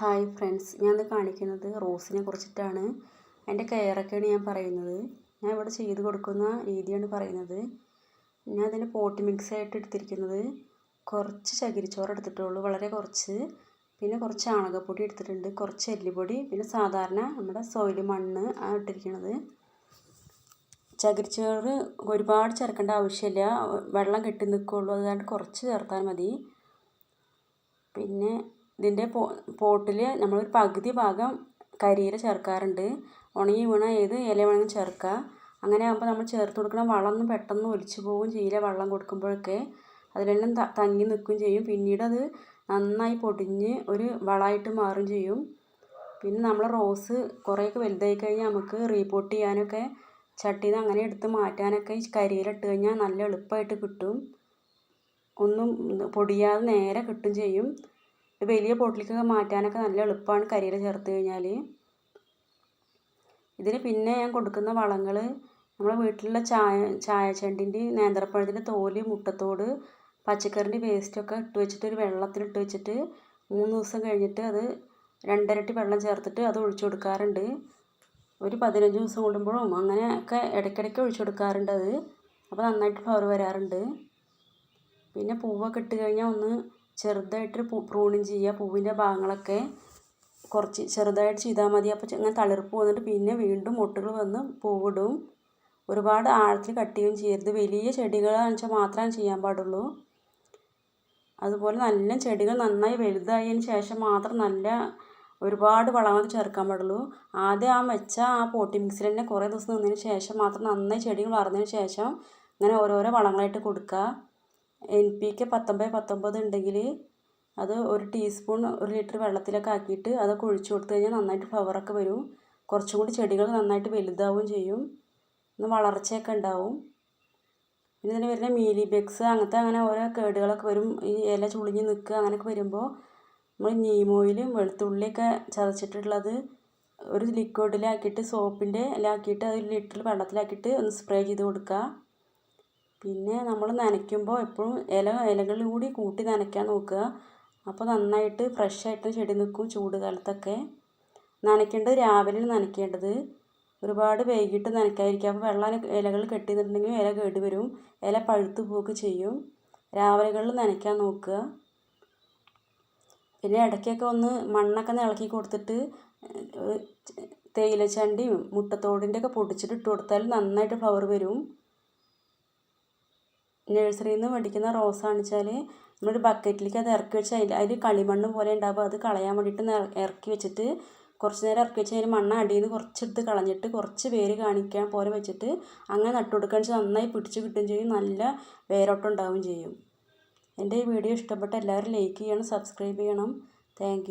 Hi friends ഞാൻ ഇത് കാണിക്കുന്നത് റോസിനെ കുറിച്ചിട്ടാണ്. അതിന്റെ കെയറൊക്കെയാണ് ഞാൻ പറയുന്നത്. ഞാൻ ഇവിടെ ചെയ്ത് കൊടുക്കുന്ന രീതിയാണ് പറയുന്നത്. ഞാൻ ഇതിന്റെ പോട്ട് മിക്സ് ആയിട്ട് എടുത്തിരിക്കുന്നത്. കുറച്ച് ചകിരിച്ചോറ് എടുത്തിട്ടുള്ളൂ വളരെ കുറച്ച്. പിന്നെ കുറച്ച് ചാണകപ്പൊടി എടുത്തിട്ടുണ്ട് കുറച്ച് എല്ലുപൊടി പിന്നെ സാധാരണ നമ്മുടെ സോയിൽ മണ്ണ് ആണ് ഇട്ടിരിക്കുന്നത് ചകിരിച്ചോറ് ഒരുപാട് ചേർക്കേണ്ട ആവശ്യമില്ല വെള്ളം കെട്ടി നിൽക്കുള്ളൂ അതുകൊണ്ട് കുറച്ച് ചേർത്താൽ മതി. പിന്നെ ഇതിന്റെ പോട്ടിൽ നമ്മളൊരു പകുതി ഭാഗം കരിയില ചേർക്കാറുണ്ട്. ഉണങ്ങി വീണ ഏത് ഇല വേണമെങ്കിലും ചേർക്കുക അങ്ങനെ ആകുമ്പോൾ നമ്മൾ ചേർത്ത് കൊടുക്കുന്ന വളമൊന്നും പെട്ടെന്ന് ഒലിച്ചു പോകും ചെയ്യില്ല വെള്ളം കൊടുക്കുമ്പോഴൊക്കെ. അതിലെല്ലാം തങ്ങി നിൽക്കുകയും ചെയ്യും. പിന്നീട് അത് നന്നായി പൊടിഞ്ഞ് ഒരു വളമായിട്ട് മാറും ചെയ്യും. പിന്നെ നമ്മൾ റോസ് കുറേയൊക്കെ വലുതായി കഴിഞ്ഞാൽ നമുക്ക് റീപോട്ട് ചെയ്യാനൊക്കെ ചട്ടിയിൽ നിന്ന് അങ്ങനെ എടുത്ത് മാറ്റാനൊക്കെ ഈ കരിയിലിട്ട് കഴിഞ്ഞാൽ നല്ല എളുപ്പമായിട്ട് കിട്ടും. ഒന്നും പൊടിയാതെ നേരെ കിട്ടും ചെയ്യും. വലിയ പോട്ടിലേക്കൊക്കെ മാറ്റാനൊക്കെ നല്ല എളുപ്പമാണ് കരിയില ചേർത്ത് കഴിഞ്ഞാൽ. ഇതിന് പിന്നെ ഞാൻ കൊടുക്കുന്ന വളങ്ങൾ നമ്മളെ വീട്ടിലുള്ള ചായ ചായച്ചണ്ടിന്റെ നേന്ത്രപ്പഴത്തിന്റെ തോൽ മുട്ടത്തോട് പച്ചക്കറിന്റെ വേസ്റ്റൊക്കെ ഇട്ട് വെച്ചിട്ട് ഒരു വെള്ളത്തിലിട്ട് വെച്ചിട്ട് മൂന്ന് ദിവസം കഴിഞ്ഞിട്ട് അത് രണ്ടരട്ടി വെള്ളം ചേർത്തിട്ട് അത് ഒഴിച്ചു കൊടുക്കാറുണ്ട്. ഒരു പതിനഞ്ച് ദിവസം കൂടുമ്പോഴും അങ്ങനെയൊക്കെ ഇടയ്ക്കിടയ്ക്ക് ഒഴിച്ചു കൊടുക്കാറുണ്ട് അത്. അപ്പോൾ നന്നായിട്ട് ഫ്ലവർ വരാറുണ്ട്. പിന്നെ പൂവൊക്കെ ഇട്ട് കഴിഞ്ഞാൽ ഒന്ന് ചെറുതായിട്ട് പ്രൂണിങ് ചെയ്യുക. പൂവിന്റെ ഭാഗങ്ങളൊക്കെ കുറച്ച് ചെറുതായിട്ട് ചെയ്താൽ മതി. അപ്പോൾ ഇങ്ങനെ തളിർപ്പ് വന്നിട്ട് പിന്നെ വീണ്ടും മൊട്ടുകൾ വന്ന് പൂവിടും. ഒരുപാട് ആഴത്തിൽ കട്ട് ചെയ്യുകയും ചെയ്യരുത്. വലിയ ചെടികളാണെന്ന് വെച്ചാൽ മാത്രമേ ചെയ്യാൻ പാടുള്ളൂ. അതുപോലെ നല്ല ചെടികൾ നന്നായി വലുതായതിന് ശേഷം മാത്രം നല്ല ഒരുപാട് വളങ്ങൾ ചേർക്കാൻ പാടുള്ളൂ. ആദ്യം ആ വെച്ച ആ പോട്ടി മിക്സിൽ തന്നെ കുറേ ദിവസം നിന്നതിന് ശേഷം മാത്രം നന്നായി ചെടികൾ വളർന്നതിന് ശേഷം ഇങ്ങനെ ഓരോരോ വളങ്ങളായിട്ട് കൊടുക്കുക. എൻ പി കെ പത്തൊമ്പത് പത്തൊമ്പത് ഉണ്ടെങ്കിൽ അത് ഒരു ടീസ്പൂൺ ഒരു ലിറ്റർ വെള്ളത്തിലൊക്കെ ആക്കിയിട്ട് അതൊക്കെ ഒഴിച്ചു കൊടുത്തു കഴിഞ്ഞാൽ നന്നായിട്ട് ഫ്ലവറൊക്കെ വരും. കുറച്ചും കൂടി ചെടികൾ നന്നായിട്ട് വലുതാവുകയും ചെയ്യും. ഒന്ന് വളർച്ചയൊക്കെ ഉണ്ടാവും. പിന്നെ ഇതിന് വരുന്ന മീലി ബെക്സ് അങ്ങനത്തെ അങ്ങനെ ഓരോ കേടുകളൊക്കെ വരും. ഈ ഇല ചുളിഞ്ഞ് നിൽക്കുക അങ്ങനെയൊക്കെ വരുമ്പോൾ നമ്മൾ നീം ഓയിലും വെളുത്തുള്ളിയൊക്കെ ചതച്ചിട്ടുള്ളത് ഒരു ലിക്വിഡിലാക്കിയിട്ട് സോപ്പിന്റെ ഇലാക്കിയിട്ട് അത് ലിറ്റർ വെള്ളത്തിലാക്കിയിട്ട് ഒന്ന് സ്പ്രേ ചെയ്ത് കൊടുക്കുക. പിന്നെ നമ്മൾ നനയ്ക്കുമ്പോൾ എപ്പോഴും ഇല ഇലകളിൽ കൂടി കൂട്ടി നനയ്ക്കാൻ നോക്കുക. അപ്പോൾ നന്നായിട്ട് ഫ്രഷ് ആയിട്ട് ചെടി നിൽക്കും ചൂട് കാലത്തൊക്കെ നനയ്ക്കേണ്ടത് രാവിലെ നനയ്ക്കേണ്ടത്. ഒരുപാട് വൈകിട്ട് നനയ്ക്കാതിരിക്കുക. അപ്പോൾ വെള്ളം ഇലകൾ കെട്ടി നിന്നിട്ടുണ്ടെങ്കിൽ ഇല കേട് വരും. ഇല പഴുത്തു പോവുകയൊക്കെ ചെയ്യും. രാവിലെകളിൽ നനയ്ക്കാൻ നോക്കുക. പിന്നെ ഇടയ്ക്കൊക്കെ ഒന്ന് മണ്ണൊക്കെ ഇളക്കി കൊടുത്തിട്ട് തേയിലച്ചണ്ടിയും മുട്ടത്തോടിന്റെ ഒക്കെ പൊടിച്ചിട്ട് ഇട്ട് കൊടുത്താൽ നന്നായിട്ട് ഫ്ലവർ വരും. നഴ്സറിയിൽ നിന്ന് മേടിക്കുന്ന റോസ് കാണിച്ചാൽ നമ്മളൊരു ബക്കറ്റിലേക്ക് അത് ഇറക്കി വെച്ച് അതിൽ അതിൽ കളിമണ്ണ് പോലെ ഉണ്ടാവും. അത് കളയാൻ വേണ്ടിയിട്ട് ഇറക്കി വെച്ചിട്ട് കുറച്ച് നേരം ഇറക്കി വെച്ച് കഴിഞ്ഞാൽ മണ്ണ് അടിയിൽ നിന്ന് കുറച്ചെടുത്ത് കളഞ്ഞിട്ട് കുറച്ച് വേര് കാണിക്കാൻ പോലെ വെച്ചിട്ട് അങ്ങനെ നട്ടു കൊടുക്കുകയെന്ന് വെച്ചാൽ നന്നായി പിടിച്ച് കിട്ടുകയും ചെയ്യും. നല്ല വേരോട്ടം ഉണ്ടാവുകയും ചെയ്യും. എന്റെ ഈ വീഡിയോ ഇഷ്ടപ്പെട്ട എല്ലാവരും ലൈക്ക് ചെയ്യണം സബ്സ്ക്രൈബ് ചെയ്യണം. താങ്ക്